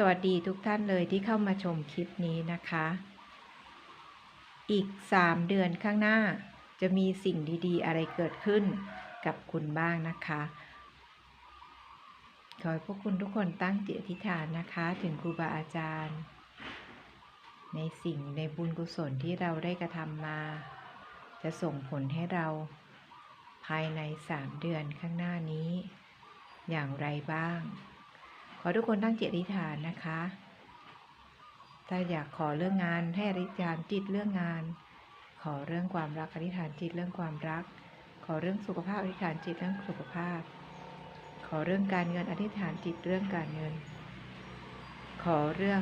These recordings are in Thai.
สวัสดีทุกท่านเลยที่เข้ามาชมคลิปนี้นะคะ อีก 3 เดือนข้างหน้าจะมีสิ่งดีๆ อะไรเกิดขึ้นกับคุณบ้างนะคะ ขอให้พวกคุณทุกคนตั้งจิตอธิษฐานนะคะ ถึงครูบาอาจารย์ ในสิ่งในบุญกุศลที่เราได้กระทำมา จะส่งผลให้เราภายใน 3 เดือนข้างหน้านี้ อย่างไรบ้าง ขอทุกคนตั้งจิตอธิษฐานนะคะ ถ้าอยากขอเรื่องงานให้อธิษฐานจิตเรื่องงาน ขอเรื่องความรักอธิษฐานจิตเรื่องความรัก ขอเรื่องสุขภาพอธิษฐานจิตเรื่องสุขภาพ ขอเรื่องการเงินอธิษฐานจิตเรื่องการเงิน ขอเรื่อง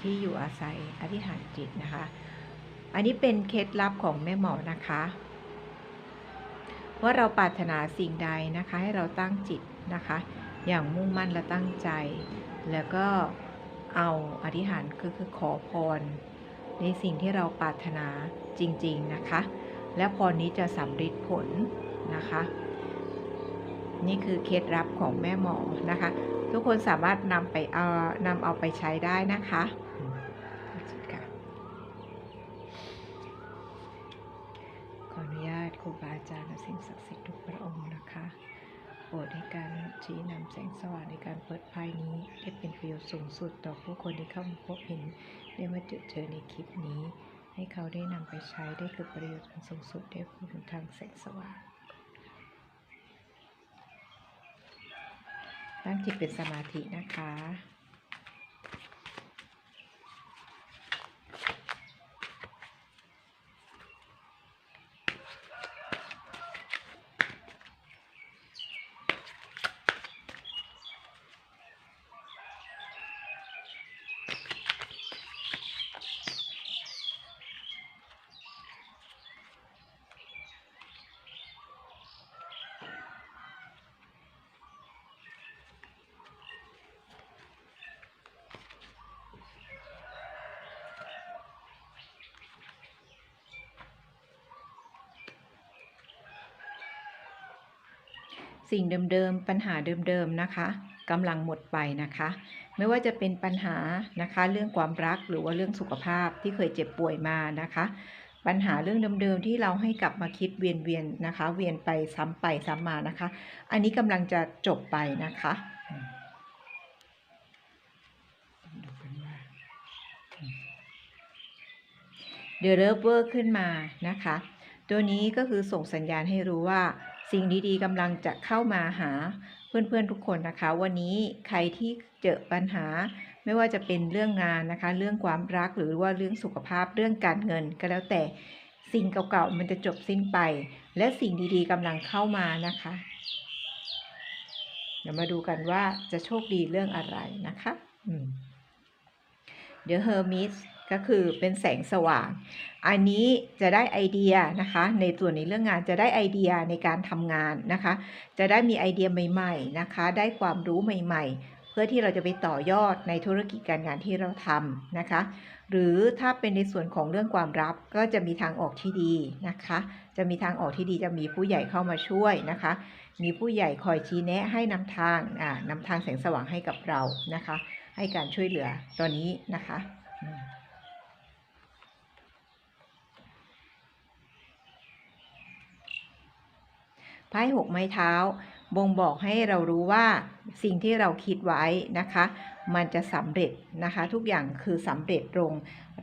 ที่อยู่อาศัยอธิษฐานจิตนะคะ อันนี้เป็นเคล็ดลับของแม่หมอนะคะว่าเราปรารถนาสิ่งใดนะคะ ให้เราตั้งจิตนะคะ อย่างมุ่งมั่นและตั้งใจ แล้วก็เอาอธิษฐานคือคือขอพร ในสิ่งที่เราปรารถนาจริง ๆ นะคะ และพรนี้จะสำเร็จผลนะคะ นี่คือเคล็ดลับของแม่หมอนะคะ ทุกคนสามารถนำไปเอานำเอาไปใช้ได้นะคะค่ะขออนุญาตครูบาอาจารย์และสิ่งศักดิ์สิทธิ์ทุกพระองค์นะคะ โปรดให้การชี้นำแสงสว่างในการเปิดไพ่นี้ ได้เป็นประโยชน์สูงสุดต่อผู้คนที่เข้ามาพบเห็นได้มาเจอเจอในคลิปนี้ ให้เขาได้นำไปใช้ได้เกิดประโยชน์อันสูงสุดได้ผลทางแสงสว่างตั้งจิตเป็นสมาธินะคะ สิ่งเดิมๆ ปัญหาเดิมๆ นะคะกำลังหมดไปนะคะ ไม่ว่าจะเป็นปัญหานะคะ เรื่องความรักหรือว่าเรื่องสุขภาพที่เคยเจ็บป่วยมานะคะ ปัญหาเรื่องเดิมๆ ที่เราให้กลับมาคิดเวียนๆ นะคะ เวียนไปซ้ำไปซ้ำมานะคะ อันนี้กำลังจะจบไปนะคะดูกันว่าเดอะเลิฟเวอร์ขึ้นมานะคะ ตัวนี้ก็คือส่งสัญญาณให้รู้ว่า สิ่งดีๆกำลังจะเข้ามาหาเพื่อนๆทุกคนนะคะ วันนี้ใครที่เจอปัญหา ไม่ว่าจะเป็นเรื่องงานนะคะ เรื่องความรักหรือว่าเรื่องสุขภาพเรื่องการเงินก็แล้วแต่สิ่งเก่าๆมันจะจบสิ้นไป และสิ่งดีๆกำลังเข้ามานะคะ เดี๋ยวมาดูกันว่าจะโชคดีเรื่องอะไรนะคะอืม The Hermit ก็คือเป็นแสงสว่าง อันนี้จะได้ไอเดียนะคะ ในส่วนในเรื่องงานจะได้ไอเดียในการทำงานนะคะ จะได้มีไอเดียใหม่ๆนะคะ ได้ความรู้ใหม่ ๆ เพื่อที่เราจะไปต่อยอดในธุรกิจการงานที่เราทำนะคะ หรือถ้าเป็นในส่วนของเรื่องความรักก็จะมีทางออกที่ดีนะคะ จะมีทางออกที่ดีจะมีผู้ใหญ่เข้ามาช่วยนะคะ มีผู้ใหญ่คอยชี้แนะให้นำทางนำทางแสงสว่างให้กับเรานะคะ ให้การช่วยเหลือตอนนี้นะคะอืม ไพ่หกไม้เท้า บ่งบอกให้เรารู้ว่าสิ่งที่เราคิดไว้นะคะ มันจะสำเร็จนะคะ ทุกอย่างคือสำเร็จลง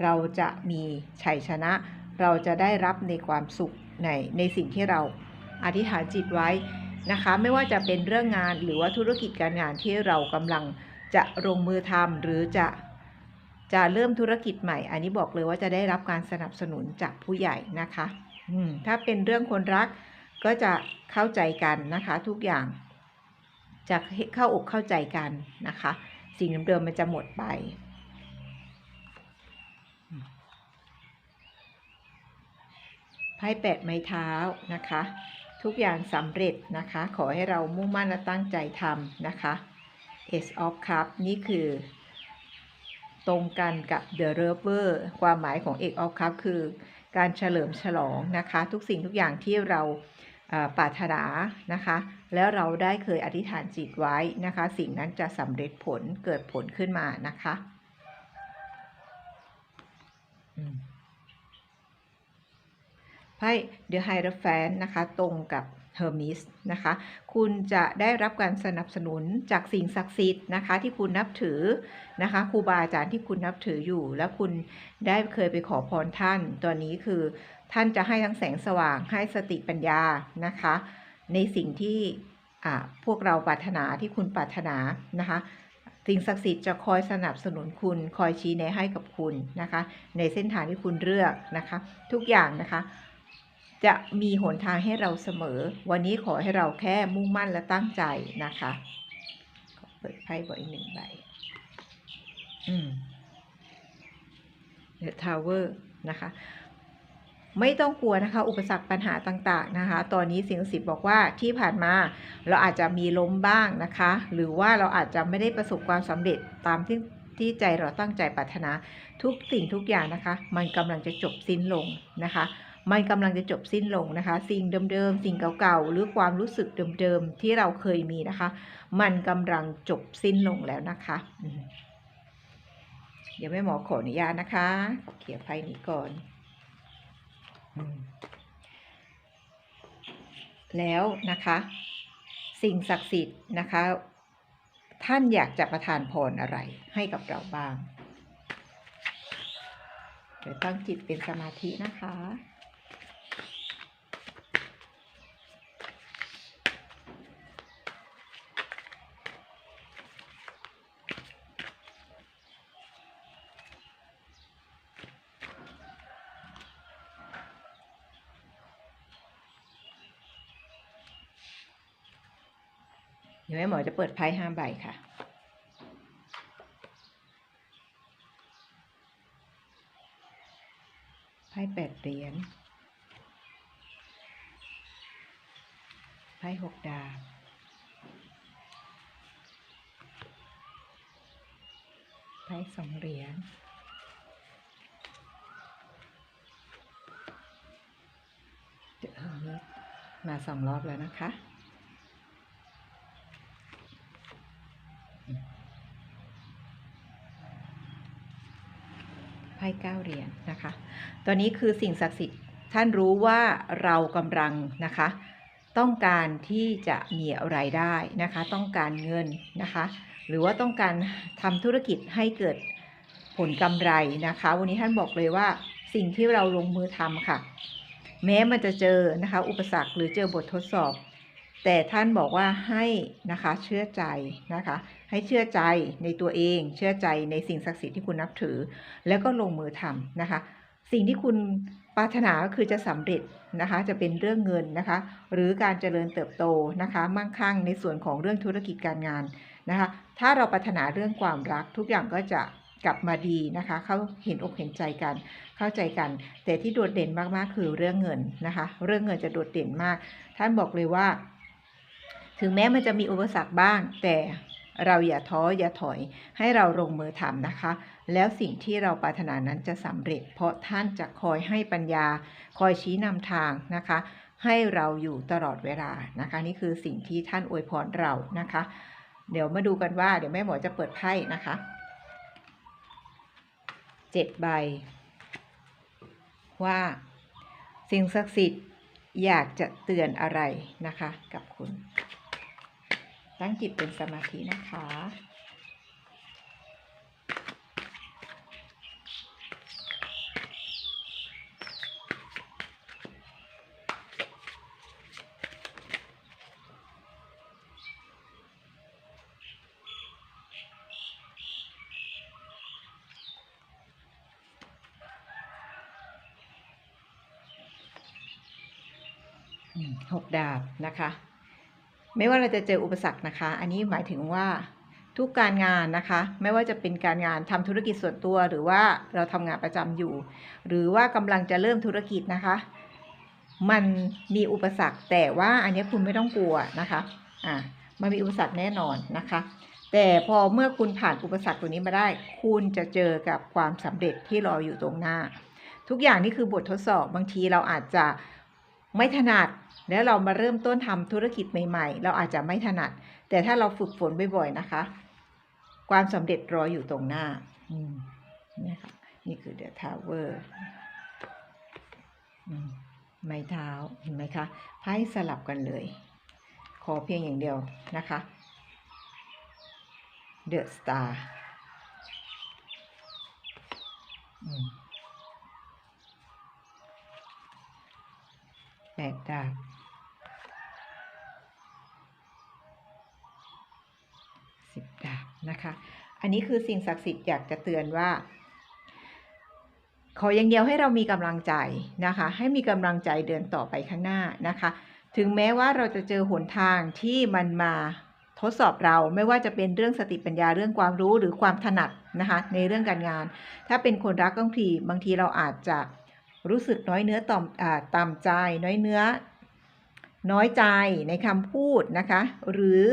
เราจะมีชัยชนะ เราจะได้รับในความสุขในในสิ่งที่เราอธิษฐานจิตไว้นะคะ ไม่ว่าจะเป็นเรื่องงานหรือว่าธุรกิจการงานที่เรากำลังจะลงมือทำหรือจะจะเริ่มธุรกิจใหม่ อันนี้บอกเลยว่าจะได้รับการสนับสนุนจากผู้ใหญ่นะคะ ถ้าเป็นเรื่องคนรัก ก็จะเข้าใจกันนะคะทุกอย่างจะเข้าอกเข้าใจกันนะคะ สิ่งเดิมๆมันจะหมดไป ไพ่แปดไม้เท้านะคะ ทุกอย่างสำเร็จนะคะ ขอให้เรามุ่งมั่นและตั้งใจทำนะคะ Ace of Cup นี่คือตรงกันกับ The Lover ความหมายของ Ace of Cup คือการเฉลิมฉลองนะคะ ทุกสิ่งทุกอย่างที่เรา ปรารถนานะคะ แล้วเราได้เคยอธิษฐานจิตไว้นะคะ สิ่งนั้นจะสำเร็จผลเกิดผลขึ้นมานะคะไพ่ The Hierophant นะคะ ตรงกับ Hermes นะคะ คุณจะได้รับการสนับสนุนจากสิ่งศักดิ์สิทธิ์นะคะ ที่คุณนับถือนะคะครูบาอาจารย์ที่คุณนับถืออยู่ แล้วคุณได้เคยไปขอพรท่าน ตัวนี้คือ ท่านจะให้ทั้งแสงสว่างให้สติปัญญานะคะ ในสิ่งที่พวกเราปรารถนาที่คุณปรารถนานะคะสิ่งศักดิ์สิทธิ์จะคอยสนับสนุนคุณคอยชี้แนะให้กับคุณนะคะ ในเส้นทางที่คุณเลือกนะคะ ทุกอย่างนะคะ จะมีหนทางให้เราเสมอ วันนี้ขอให้เราแค่มุ่งมั่นและตั้งใจนะคะเปิดไพ่บออีกหนึ่งใบอืม The Tower นะคะ ไม่ต้องกลัวนะคะ อุปสรรคปัญหาต่างๆนะคะ ตอนนี้สิงสิทธิ์บอกว่าที่ผ่านมาเราอาจจะมีล้มบ้างนะคะ หรือว่าเราอาจจะไม่ได้ประสบความสำเร็จตามที่ที่ใจเราตั้งใจปรารถนาทุกสิ่งทุกอย่างนะคะ มันกำลังจะจบสิ้นลงนะคะมันกำลังจะจบสิ้นลงนะคะ สิ่งเดิมๆ สิ่งเก่าๆ หรือความรู้สึกเดิมๆ ที่เราเคยมีนะคะ มันกำลังจบสิ้นลงแล้วนะคะ เดี๋ยวแม่หมอขออนุญาตนะคะ เขียนไพ่นี้ก่อน แล้วนะคะ สิ่งศักดิ์สิทธิ์นะคะ ท่านอยากจะประทานพรอะไรให้กับเราบ้าง เดี๋ยวตั้งจิตเป็นสมาธินะคะ ดี๋ยวแม่หมอจะเปิดไพ่ห้าใบค่ะ ไพ่แปดเหรียญ ไพ่หกดาบ ไพ่สองเหรียญเดี๋ยวเอาละมาสองรอบแล้วนะคะ พ่เก้าเหรียญนะคะ ตอนนี้คือสิ่งศักดิ์สิทธิ์ท่านรู้ว่าเรากำลังนะคะ ต้องการที่จะมีรายได้นะคะ ต้องการเงินนะคะ หรือว่าต้องการทำธุรกิจให้เกิดผลกำไรนะคะ วันนี้ท่านบอกเลยว่าสิ่งที่เราลงมือทำค่ะ แม้มันจะเจอนะคะ อุปสรรคหรือเจอบททดสอบ แต่ท่านบอกว่าให้นะคะเชื่อใจนะคะ ให้เชื่อใจในตัวเอง เชื่อใจในสิ่งศักดิ์สิทธิ์ที่คุณนับถือ แล้วก็ลงมือทำนะคะ สิ่งที่คุณปรารถนาก็คือจะสำเร็จนะคะ จะเป็นเรื่องเงินนะคะ หรือการเจริญเติบโตนะคะ มั่งคั่งในส่วนของเรื่องธุรกิจการงานนะคะ ถ้าเราปรารถนาเรื่องความรักทุกอย่างก็จะกลับมาดีนะคะ เขาเห็นอกเห็นใจกัน เข้าใจกัน แต่ที่โดดเด่นมากๆคือเรื่องเงินนะคะ เรื่องเงินจะโดดเด่นมาก ท่านบอกเลยว่า ถึงแม้มันจะมีอุปสรรคบ้าง แต่เราอย่าท้ออย่าถอยให้เราลงมือทำนะคะ แล้วสิ่งที่เราปรารถนานั้นจะสำเร็จ เพราะท่านจะคอยให้ปัญญา คอยชี้นำทางนะคะ ให้เราอยู่ตลอดเวลานะคะ นี่คือสิ่งที่ท่านอวยพรเรานะคะ เดี๋ยวมาดูกันว่า เดี๋ยวแม่หมอจะเปิดไพ่นะคะเจ็ดใบ ว่าสิ่งศักดิ์สิทธิ์อยากจะเตือนอะไรนะคะกับคุณ ตั้งจิตเป็นสมาธินะคะหกดาบนะคะ ไม่ว่าเราจะเจออุปสรรคนะคะ อันนี้หมายถึงว่าทุกการงานนะคะ ไม่ว่าจะเป็นการงานทำธุรกิจส่วนตัวหรือว่าเราทำงานประจำอยู่ หรือว่ากำลังจะเริ่มธุรกิจนะคะ มันมีอุปสรรคแต่ว่าอันนี้คุณไม่ต้องกลัวนะคะอ่ามันมีอุปสรรคแน่นอนนะคะ แต่พอเมื่อคุณผ่านอุปสรรคตัวนี้มาได้ คุณจะเจอกับความสำเร็จที่รออยู่ตรงหน้า ทุกอย่างนี่คือบททดสอบบางทีเราอาจจะไม่ถนัด แล้วเรามาเริ่มต้นทำธุรกิจใหม่ๆ เราอาจจะไม่ถนัด แต่ถ้าเราฝึกฝนบ่อยๆนะคะ ความสำเร็จรออยู่ตรงหน้าอืมเนี่ค่ะนี่คือ The Tower อืมไม้เท้าเห็นไหมคะไพ่สลับกันเลย ขอเพียงอย่างเดียวนะคะ The Star อืมแปดดาบสิบดาบ นะคะ อันนี้คือสิ่งศักดิ์สิทธิ์อยากจะเตือนว่า ขออย่างเดียวให้เรามีกำลังใจนะคะ ให้มีกำลังใจเดินต่อไปข้างหน้านะคะ ถึงแม้ว่าเราจะเจอหนทางที่มันมาทดสอบเราไม่ว่าจะเป็นเรื่องสติปัญญาเรื่องความรู้หรือความถนัดนะคะในเรื่องการงาน ถ้าเป็นคนรักบางทีบางทีเราอาจจะรู้สึกน้อยเนื้อต่อมต่ำใจ น้อยเนื้อ น้อยใจในคำพูดนะคะ หรือ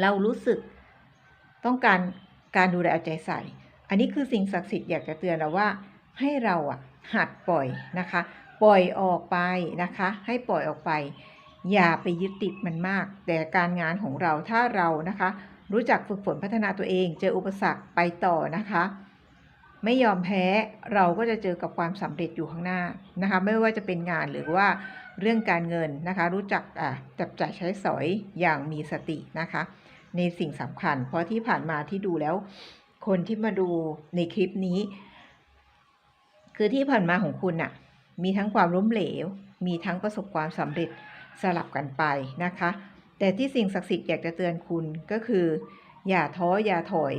เรารู้สึก ต้องการการดูแลเอาใจใส่ อันนี้คือสิ่งศักดิ์สิทธิ์อยากจะเตือนเราว่า ให้เราอะหัดปล่อยนะคะ ปล่อยออกไปนะคะ ให้ปล่อยออกไป อย่าไปยึดติดมันมาก แต่การงานของเราถ้าเรานะคะ รู้จักฝึกฝนพัฒนาตัวเอง เจออุปสรรคไปต่อนะคะไม่ยอมแพ้เราก็จะเจอกับความสำเร็จอยู่ข้างหน้านะคะ ไม่ว่าจะเป็นงานหรือว่าเรื่องการเงินนะคะ รู้จักอะจับจ่ายใช้สอยอย่างมีสตินะคะ ในสิ่งสำคัญ เพราะที่ผ่านมาที่ดูแล้ว คนที่มาดูในคลิปนี้ คือที่ผ่านมาของคุณน่ะ มีทั้งความล้มเหลว มีทั้งประสบความสำเร็จสลับกันไปนะคะ แต่ที่สิ่งศักดิ์สิทธิ์อยากจะเตือนคุณก็คือ อย่าท้ออย่าถอย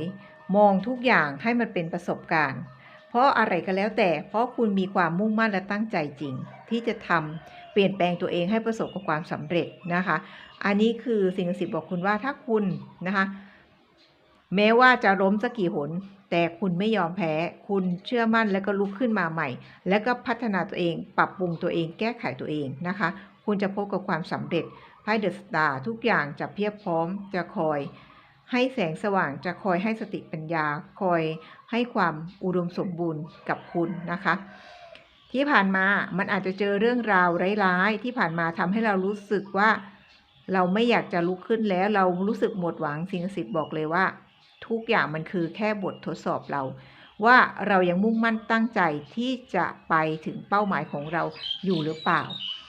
มองทุกอย่างให้มันเป็นประสบการณ์ เพราะอะไรก็แล้วแต่ เพราะคุณมีความมุ่งมั่นและตั้งใจจริง ที่จะทำ ลี่ยนแปลงตัวเองให้ประสบกับความสำเร็จนะคะ อันนี้คือสิ่งศักดิ์สิทธิ์บอกคุณว่าถ้าคุณนะคะแม้ว่าจะล้มสักกี่หน แต่คุณไม่ยอมแพ้ คุณเชื่อมั่นแล้วก็ลุกขึ้นมาใหม่ แล้วก็พัฒนาตัวเอง ปรับปรุงตัวเอง แก้ไขตัวเองนะคะ คุณจะพบกับความสำเร็จไพ่เดอะสตาร์ทุกอย่างจะเพียบพร้อมจะคอย ให้แสงสว่างจะคอยให้สติปัญญา คอยให้ความอุดมสมบูรณ์กับคุณนะคะ ที่ผ่านมามันอาจจะเจอเรื่องราวร้ายๆ ที่ผ่านมาทำให้เรารู้สึกว่า เราไม่อยากจะลุกขึ้นแล้ว เรารู้สึกหมดหวังสิ่งศักดิ์สิทธิ์บอกเลยว่า ทุกอย่างมันคือแค่บททดสอบเรา ว่าเรายังมุ่งมั่นตั้งใจที่จะไปถึงเป้าหมายของเราอยู่หรือเปล่า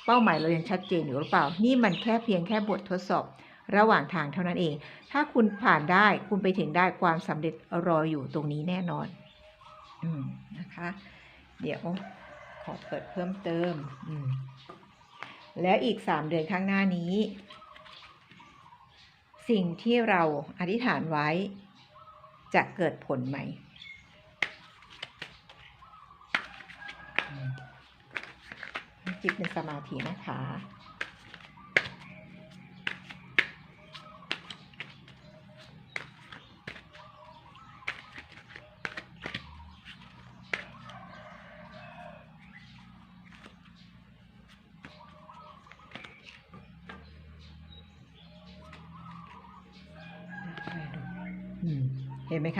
เป้าหมายเรายังชัดเจนอยู่หรือเปล่า นี่มันแค่เพียงแค่บททดสอบระหว่างทางเท่านั้นเอง ถ้าคุณผ่านได้คุณไปถึงได้ความสำเร็จรออยู่ตรงนี้แน่นอน อืมนะคะ เดี๋ยว ขอเปิดเพิ่มเติมมแล้วอีกสามเดือนข้างหน้านี้ สิ่งที่เราอธิษฐานไว้ จะเกิดผลไหม จิตเป็นสมาธินะคะ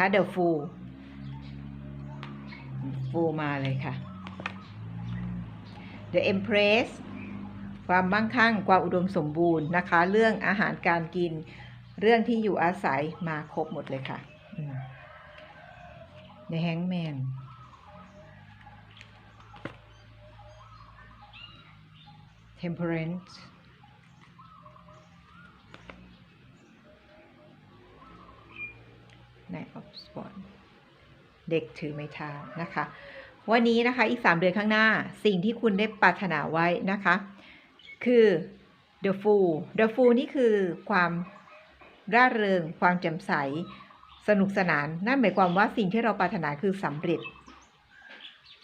เห็นไหมคะเดอะฟู ฟูมาเลยค่ะ The Empress ความมั่งคั่ง ความอุดมสมบูรณ์นะคะ เรื่องอาหารการกิน เรื่องที่อยู่อาศัยมาครบหมดเลยค่ะอืม The Hangman Temperance Knight of Swords เด็กถือไม้เท้านะคะ วันนี้นะคะอีก 3 เดือนข้างหน้าสิ่งที่คุณได้ปรารถนาไว้นะคะ คือ the fool the fool นี่คือความร่าเริง ความแจ่มใส สนุกสนาน นั่นหมายความว่าสิ่งที่เราปรารถนาคือสำเร็จ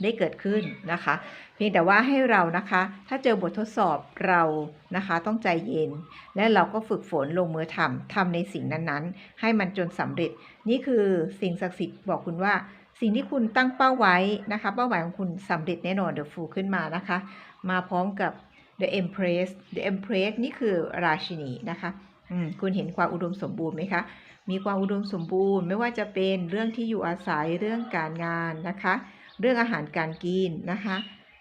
ได้เกิดขึ้นนะคะ เพียงแต่ว่าให้เรานะคะ ถ้าเจอบททดสอบเรานะคะ ต้องใจเย็น และเราก็ฝึกฝนลงมือทำทำในสิ่งนั้นๆ ให้มันจนสำเร็จ นี่คือสิ่งศักดิ์สิทธิ์บอกคุณว่า สิ่งที่คุณตั้งเป้าไว้นะคะ เป้าหมายของคุณสำเร็จแน่นอน The Fool ขึ้นมานะคะ มาพร้อมกับ The Empress The Empress นี่คือราชินีนะคะอืมคุณเห็นความอุดมสมบูรณ์ไหมคะ มีความอุดมสมบูรณ์ ไม่ว่าจะเป็นเรื่องที่อยู่อาศัยเรื่องการงานนะคะ เรื่องอาหารการกินนะคะ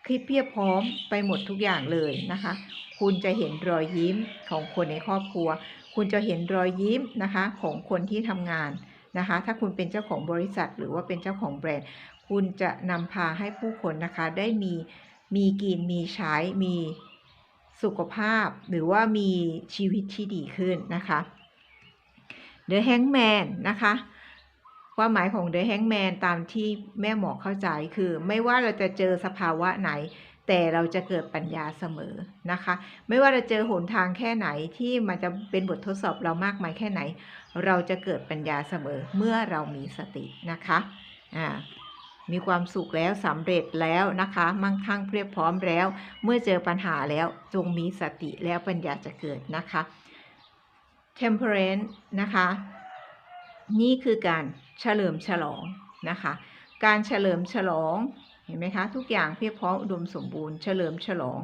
คลิปเพียบพร้อมไปหมดทุกอย่างเลยนะคะ คุณจะเห็นรอยยิ้มของคนในครอบครัว คุณจะเห็นรอยยิ้มนะคะของคนที่ทำงานนะคะ ถ้าคุณเป็นเจ้าของบริษัท หรือว่าเป็นเจ้าของแบรนด์ คุณจะนำพาให้ผู้คนนะคะ ได้มีมีกินมีใช้มีสุขภาพ หรือว่ามีชีวิตที่ดีขึ้นนะคะ The Hangman นะคะ ความหมายของ The Hangman ตามที่แม่หมอเข้าใจคือ ไม่ว่าเราจะเจอสภาวะไหน แต่เราจะเกิดปัญญาเสมอนะคะ ไม่ว่าเราเจอหนทางแค่ไหนที่มันจะเป็นบททดสอบเรามากมายแค่ไหน เราจะเกิดปัญญาเสมอเมื่อเรามีสตินะคะอ่ามีความสุขแล้วสำเร็จแล้วนะคะ มั่งคั่งเพียบพร้อมแล้ว เมื่อเจอปัญหาแล้วจงมีสติแล้วปัญญาจะเกิดนะคะ temperance นะคะ นี่คือการ เฉลิมฉลองนะคะ การเฉลิมฉลองเห็นไหมคะ ทุกอย่างเพียบพร้อมอุดมสมบูรณ์เฉลิมฉลอง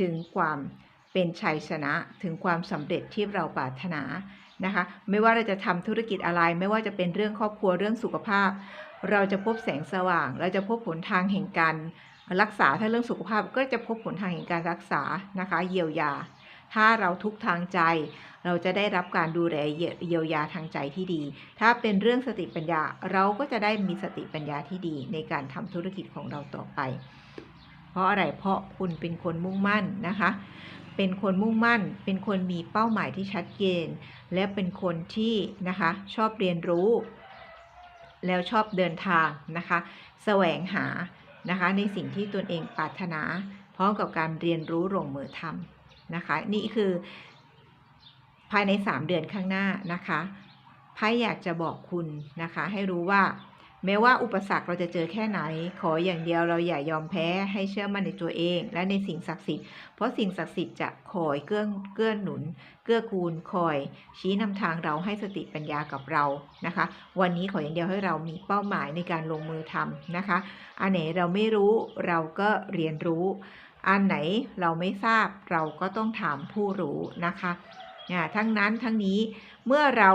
ถึงความเป็นชัยชนะถึงความสำเร็จที่เราปรารถนานะคะ ไม่ว่าเราจะทำธุรกิจอะไร ไม่ว่าจะเป็นเรื่องครอบครัวเรื่องสุขภาพ เราจะพบแสงสว่าง เราจะพบผลทางแห่งการรักษาถ้าเรื่องสุขภาพก็จะพบผลทางแห่งการรักษานะคะ เยียวยา ถ้าเราทุกทางใจ เราจะได้รับการดูแลเยียวยาทางใจที่ดี ถ้าเป็นเรื่องสติปัญญา เราก็จะได้มีสติปัญญาที่ดีในการทำธุรกิจของเราต่อไป เพราะอะไร เพราะคุณเป็นคนมุ่งมั่นนะคะ เป็นคนมุ่งมั่น เป็นคนมีเป้าหมายที่ชัดเจน และเป็นคนที่นะคะชอบเรียนรู้ แล้วชอบเดินทางนะคะ แสวงหานะคะในสิ่งที่ตนเองปรารถนา พร้อมกับการเรียนรู้ลงมือทำ นะคะ นี่คือภายใน 3 เดือนข้างหน้านะคะไพ่อยากจะบอกคุณนะคะ ให้รู้ว่าแม้ว่าอุปสรรคเราจะเจอแค่ไหน ขออย่างเดียวเราอย่ายอมแพ้ให้เชื่อมั่นในตัวเอง และในสิ่งศักดิ์สิทธิ์เพราะสิ่งศักดิ์สิทธิ์จะคอยเกื้อเกื้อหนุน เกื้อกูลคอย ชี้นำทางเราให้สติปัญญากับเรานะคะ วันนี้ขออย่างเดียวให้เรามีเป้าหมายในการลงมือทำนะคะอันไหนเราไม่รู้เราก็เรียนรู้ อันไหนเราไม่ทราบเราก็ต้องถามผู้รู้นะคะทั้งนั้นทั้งนี้เมื่อเรา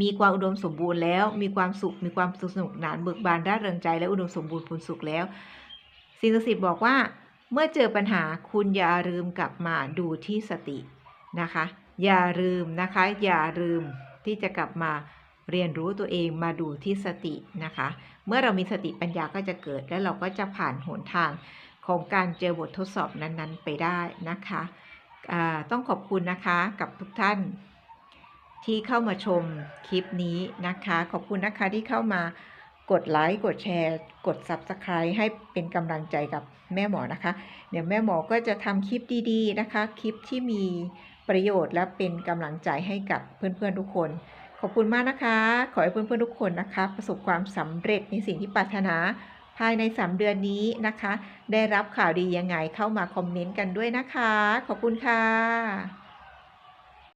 มีความอุดมสมบูรณ์แล้ว มีความสุข มีความสุขสนุกหนานเบิกบานร่าเริงใจและอุดมสมบูรณ์ผลสุขแล้วสิ่งศักดิ์สิทธิ์บอกว่า เมื่อเจอปัญหาคุณอย่าลืมกลับมาดูที่สตินะคะ อย่าลืมนะคะ อย่าลืมที่จะกลับมาเรียนรู้ตัวเองมาดูที่สตินะคะ เมื่อเรามีสติปัญญาก็จะเกิดและเราก็จะผ่านหนทาง ของการเจอบททดสอบนั้นๆ ไปได้นะคะต้องขอบคุณนะคะกับทุกท่านที่เข้ามาชมคลิปนี้นะคะ ขอบคุณนะคะที่เข้ามากดไลค์กดแชร์ กด Subscribe ให้เป็นกำลังใจกับแม่หมอนะคะ เดี๋ยวแม่หมอก็จะทำคลิปดีๆนะคะ คลิปที่มีประโยชน์และเป็นกำลังใจให้กับเพื่อนๆทุกคน ขอบคุณมากนะคะ ขอให้เพื่อนๆทุกคนนะคะ ประสบความสำเร็จในสิ่งที่ปรารถนา ภายใน 3 เดือนนี้นะคะ ได้รับข่าวดียังไงเข้ามาคอมเมนต์กันด้วยนะคะ ขอบคุณค่ะ